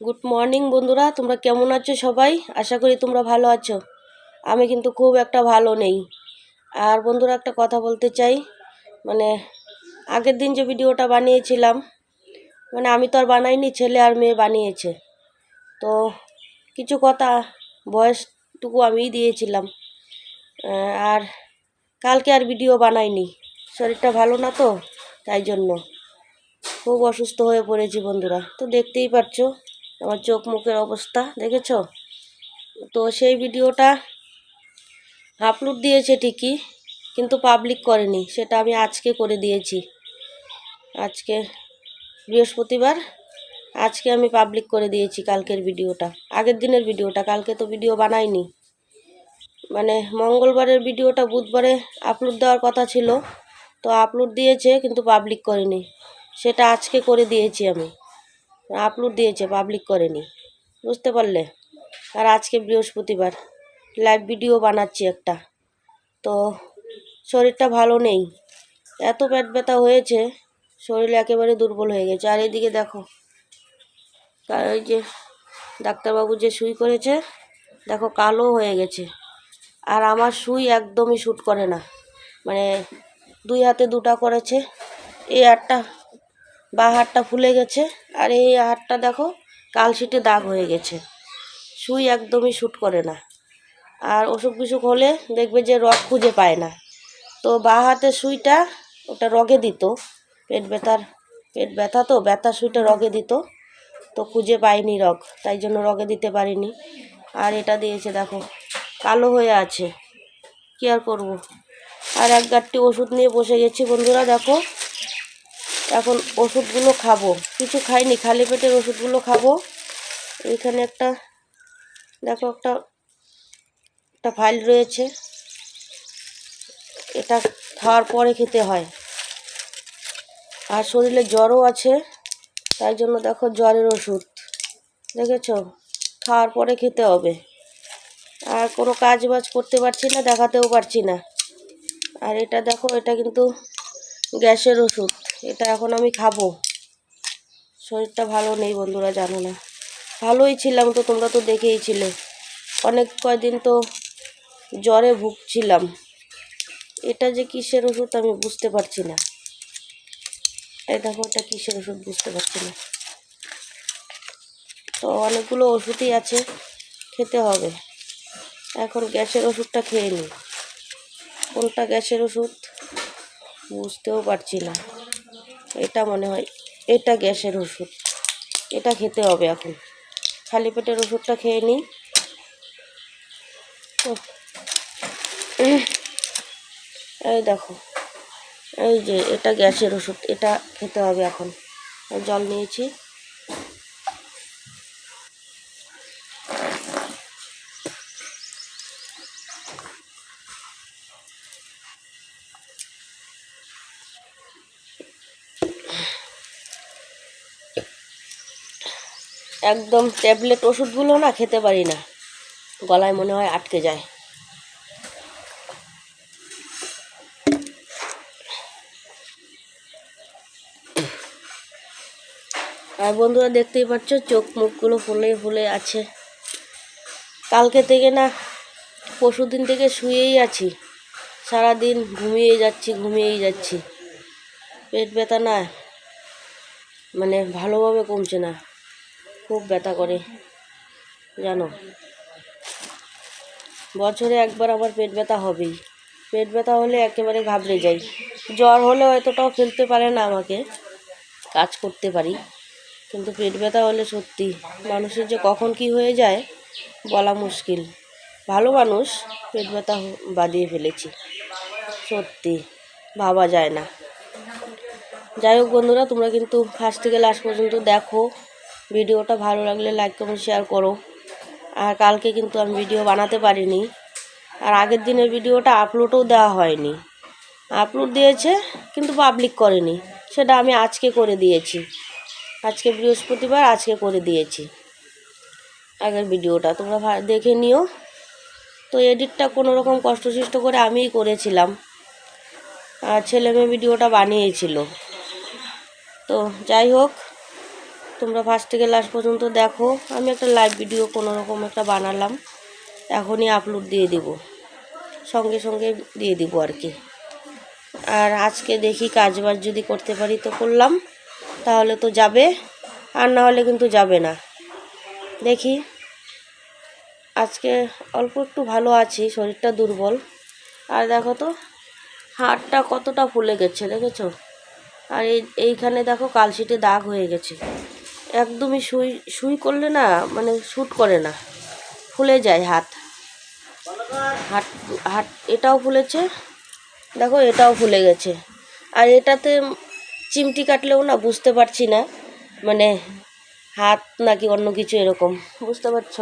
Good morning বন্ধুরা। তোমরা কেমন আছো সবাই? আশা করি তোমরা ভালো আছো। আমি কিন্তু খুব একটা ভালো নেই। আর বন্ধুরা, একটা কথা বলতে চাই। মানে আগের দিন যে ভিডিওটা বানিয়েছিলাম মানে আমি তো আর বানাইনি, ছেলে আর মেয়ে বানিয়েছে। তো, কিছু কথা বয়সটুকু আমিই দিয়েছিলাম। আর কালকে আর ভিডিও বানাইনি। শরীরটা ভালো না তো, তাই জন্য। খুব অসুস্থ হয়ে পড়েছি বন্ধুরা। তো দেখতেই পাচ্ছো আমার চোখ মুখের অবস্থা, দেখেছ? তো সেই ভিডিওটা আপলোড দিয়েছে ঠিকই, কিন্তু পাবলিক করেনি, সেটা আমি আজকে করে দিয়েছি। আজকে বৃহস্পতিবার, আজকে আমি পাবলিক করে দিয়েছি কালকের ভিডিওটা, আগের দিনের ভিডিওটা, কালকে তো ভিডিও বানাইনি। মানে মঙ্গলবারের ভিডিওটা বুধবারে আপলোড দেওয়ার কথা ছিল, তো আপলোড দিয়েছে কিন্তু পাবলিক করেনি, সেটা আজকে করে দিয়েছি আমি। আপলোড দিয়েছে পাবলিক করেনি। বুঝতে পারলে? আর আজকে বৃহস্পতিবার। লাইভ ভিডিও বানাচ্ছি একটা। তো শরীরটা ভালো নেই। এত পেট ব্যথা হয়েছে, শরীর একেবারে দুর্বল হয়ে গেছে। আর এদিকে দেখো ওই যে ডাক্তারবাবু যে সুই করেছে, দেখো কালো হয়ে গেছে। আর আমার সুই একদমই শ্যুট করে না। মানে দুই হাতে দুটা করেছে। এই হাতটা বা হাতটা ফুলে গেছে। আর এই হাতটা দেখো কালশিটে দাগ হয়ে গেছে। সুই একদমই শ্যুট করে না। আর অসুখ বিসুখ হলে দেখবে যে রগ খুঁজে পায় না। তো বা হাতের সুইটা ওটা রগে দিত। পেট ব্যথার, পেট ব্যথা তো, ব্যথা সুইটা রগে দিত। তো খুঁজে পাইনি রগ, তাই জন্য রগে দিতে পারিনি। আর এটা দিয়েছে দেখো, কালো হয়ে আছে। কি আর করব? আর এক গাঁটটি ওষুধ নিয়ে বসে গেছি বন্ধুরা, দেখো। এখন ওষুধগুলো খাব। কিছু খাইনি, খালি পেটের ওষুধগুলো খাব। এখানে একটা, দেখো একটা একটা ফাইল রয়েছে। এটা খাওয়ার পরে খেতে হয়। আর শরীরে জ্বরও আছে, তাই জন্য দেখো জ্বরের ওষুধ। দেখেছ? খাওয়ার পরে খেতে হবে। আর কোনো কাজ বাজ করতে পারছি না, দেখাতেও পারছি না। আর এটা দেখো, এটা কিন্তু গ্যাসের ওষুধ। এটা এখন আমি খাব। শরীরটা ভালো নেই বন্ধুরা, জানো না। ভালোই ছিলাম তো, তোমরা তো দেখেই ছিলে। অনেক কয়দিন তো জ্বরে ভুগছিলাম। এটা যে কিসের ওষুধ আমি বুঝতে পারছি না। এই দেখো, এটা কিসের ওষুধ বুঝতে পারছি না। তো অনেকগুলো ওষুধই আছে, খেতে হবে। এখন গ্যাসের ওষুধটা খেয়ে নিই। কোনটা গ্যাসের ওষুধ বুঝতেও পারছি না। এটা মনে হয়, এটা গ্যাসের ওষুধ। এটা খেতে হবে এখন। খালি পেটের ওষুধটা খেয়ে নিই। এই দেখো, এই যে এটা গ্যাসের ওষুধ, এটা খেতে হবে এখন। জল নিয়েছি। একদম ট্যাবলেট ওষুধগুলো না খেতে পারি না। গলায় মনে হয় আটকে যায়। আর বন্ধুরা দেখতেই পাচ্ছ, চোখ মুখগুলো ফুলে ফুলে আছে। কালকে থেকে না পরশু দিন থেকে শুয়েই আছি। সারাদিন ঘুমিয়ে যাচ্ছি, ঘুমিয়েই যাচ্ছি। পেট ব্যথা না মানে ভালোভাবে কমছে না। খুব ব্যথা করে, জানো। বছরে একবার আমার পেট ব্যথা হবেই। পেট ব্যথা হলে একেবারে ঘাবড়ে যাই। জ্বর হলে এতটাও ফেলতে পারে না আমাকে, কাজ করতে পারি। কিন্তু পেট ব্যথা হলে সত্যি, মানুষের যে কখন কি হয়ে যায়, বলা মুশকিল। ভালো মানুষ পেট ব্যথা বাদিয়ে ফেলেছি। সত্যি, ভাবা যায় না। যাই হোক বন্ধুরা, তোমরা কিন্তু ফার্স্ট থেকে লাস্ট পর্যন্ত দেখো। ভিডিওটা ভালো লাগলে লাইক কমেন্ট শেয়ার করো। আর কালকে কিন্তু আমি ভিডিও বানাতে পারিনি। আর আগের দিনের ভিডিওটা আপলোডও দেওয়া হয়নি। আপলোড দিয়েছে, কিন্তু পাবলিক করেনি। সেটা আমি আজকে করে দিয়েছি। আজকে বৃহস্পতিবার আজকে করে দিয়েছি। আগের ভিডিওটা তোমরা দেখে নিও। তো এডিটটা কোনো রকম কষ্টসিষ্ট করে আমিই করেছিলাম। আর ছেলে মেয়ে ভিডিওটা বানিয়েছিল। তো যাই হোক তোমরা ফার্স্ট থেকে লাস্ট পর্যন্ত দেখো। আমি একটা লাইভ ভিডিও কোনো রকম একটা বানালাম। এখনই আপলোড দিয়ে দিব। সঙ্গে সঙ্গে দিয়ে দিব আর কি। আর আজকে দেখি কাজ বাজ যদি করতে পারি তো করলাম। তাহলে তো যাবে। আর না হলে কিন্তু যাবে না। দেখি। আজকে অল্প একটু ভালো আছি, শরীরটা দুর্বল। আর দেখো তো, হাড়টা কতটা ফুলে গেছে, দেখেছ? আর এই, এইখানে দেখো কালশিটে দাগ হয়ে গেছে। একদমই সুই সুই করলে না মানে শ্যুট করে না। ফুলে যায় হাত। হাত হাত এটাও ফুলেছে, দেখো এটাও ফুলে গেছে। আর এটাতে চিমটি কাটলেও না বুঝতে পারছি না মানে হাত নাকি অন্য কিছু এরকম, বুঝতে পারছ?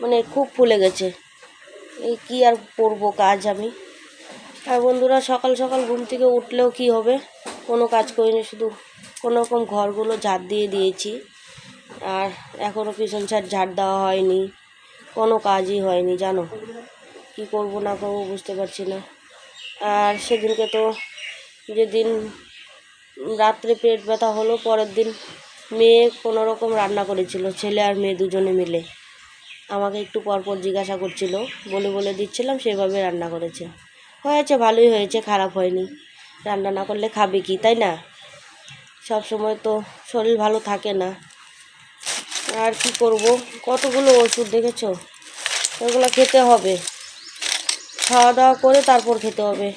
মানে খুব ফুলে গেছে। এই কি আর করব কাজ আমি? আর বন্ধুরা, সকাল সকাল ঘুম থেকে উঠলেও কি হবে? কোনো কাজ করিনি, শুধু কোনো রকম ঘরগুলো ঝাড় দিয়ে দিয়েছি। আর এখনও পিছন সাইড ঝাড় দেওয়া হয়নি। কোনো কাজই হয়নি, জানো? কি করব না করব বুঝতে পারছি না। আর সেদিনকে তো যেদিন রাত্রে পেট ব্যথা হলো, পরের দিন মেয়ে কোনো রকম রান্না করেছিল, ছেলে আর মেয়ে দুজনে মিলে। আমাকে একটু পরপর জিজ্ঞাসা করছিল, বলে বলে দিচ্ছিলাম, সেভাবে রান্না করেছে। হয়েছে, ভালোই হয়েছে, খারাপ হয়নি। রান্না না করলে খাবে কি, তাই না? সব সময় তো শরীর ভালো থাকে না। আর কি করব? কতগুলো ওষুধ দেখেছ? ওগুলো খেতে হবে। খাওয়া দাওয়া করে তারপর খেতে হবে।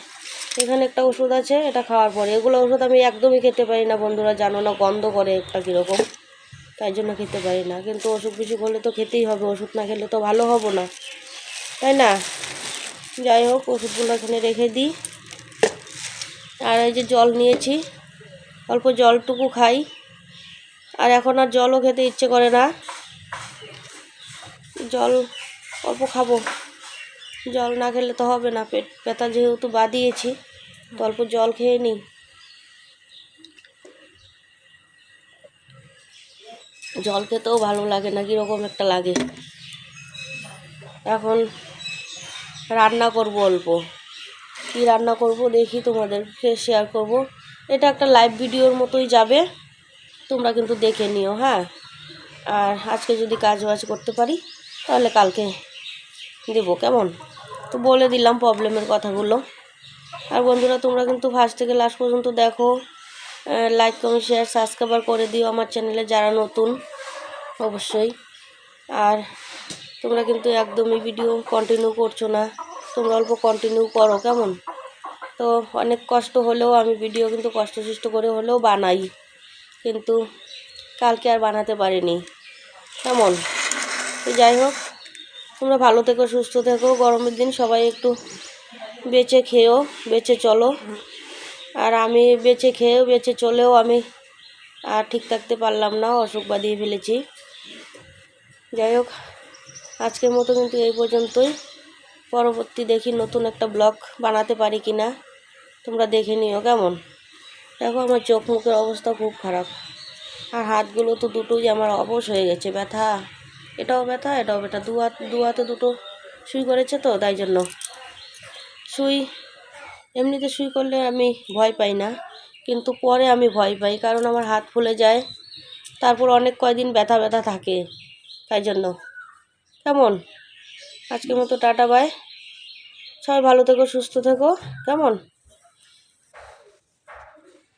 এখানে একটা ওষুধ আছে, এটা খাওয়ার পরে। এগুলো ওষুধ আমি একদমই খেতে পারি না, বন্ধুরা জানো না, গন্ধ করে একটা কীরকম। তাই জন্য খেতে পারি না। কিন্তু অসুখ বিসুখ হলে তো খেতেই হবে, ওষুধ না খেলে তো ভালো হব না। তাই না? যাই হোক, ওষুধগুলো এখানে রেখে দিই। আর এই যে জল নিয়েছি। অল্প জলটুকু খাই। আর এখন আর জলও খেতে ইচ্ছে করে না। জল অল্প খাব। জল না খেলে তো হবে না। পেট ব্যথা যেহেতু বাদিয়েছি তো অল্প জল খেয়ে নিই। জল খেতেও ভালো লাগে না, কীরকম একটা লাগে। এখন রান্না করব অল্প। কি রান্না করব দেখি তোমাদেরকে শেয়ার করব। এটা একটা লাইভ ভিডিওর মতোই যাবে। তোমরা কিন্তু দেখে নিও হ্যাঁ? আর আজকে যদি কাজ বাজ করতে পারি, তাহলে কালকে দেবো, কেমন? তো বলে দিলাম প্রবলেমের কথাগুলো। আর বন্ধুরা, তোমরা কিন্তু ফার্স্ট থেকে লাস্ট পর্যন্ত দেখো। লাইক কমেন্ট শেয়ার সাবস্ক্রাইবার করে দিও আমার চ্যানেলে যারা নতুন, অবশ্যই। আর তোমরা কিন্তু একদমই ভিডিও কন্টিনিউ করছ না। তোমরা অল্প কন্টিনিউ করো, কেমন? তো অনেক কষ্ট হলেও আমি ভিডিও কিন্তু কষ্ট সৃষ্ট করে হলেও বানাই। কিন্তু কালকে আর বানাতে পারিনি। কেমন? তো যাই হোক, তোমরা ভালো থেকো, সুস্থ থেকো, গরমের দিন সবাই একটু বেঁচে খেয়েও, বেঁচে চলো। আর আমি বেঁচে খেয়েও, বেঁচে চলেও আমি আর ঠিক থাকতে পারলাম না, অসুখ বাঁধিয়ে ফেলেছি। যাই হোক, আজকের মতো কিন্তু এই পর্যন্তই। পরবর্তী দেখি নতুন একটা ব্লগ বানাতে পারি কি না তোমরা দেখে নিও, কেমন? দেখো, আমার চোখ মুখের অবস্থা খুব খারাপ। আর হাতগুলো তো দুটোই আমার অবশ হয়ে গেছে, ব্যথা। এটাও ব্যথা এটাও ব্যথা। দু হাত, দু হাতে দুটো সুই করেছে তো, তাই জন্য। শুই এমনিতে সুই করলে আমি ভয় পাই না, কিন্তু পরে আমি ভয় পাই, কারণ আমার হাত ফুলে যায়, তারপর অনেক কয়দিন ব্যথা ব্যথা থাকে, তাই জন্য। কেমন? আজকের মতো টাটা, বাই। সবাই ভালো থেকো, সুস্থ থেকো, কেমন?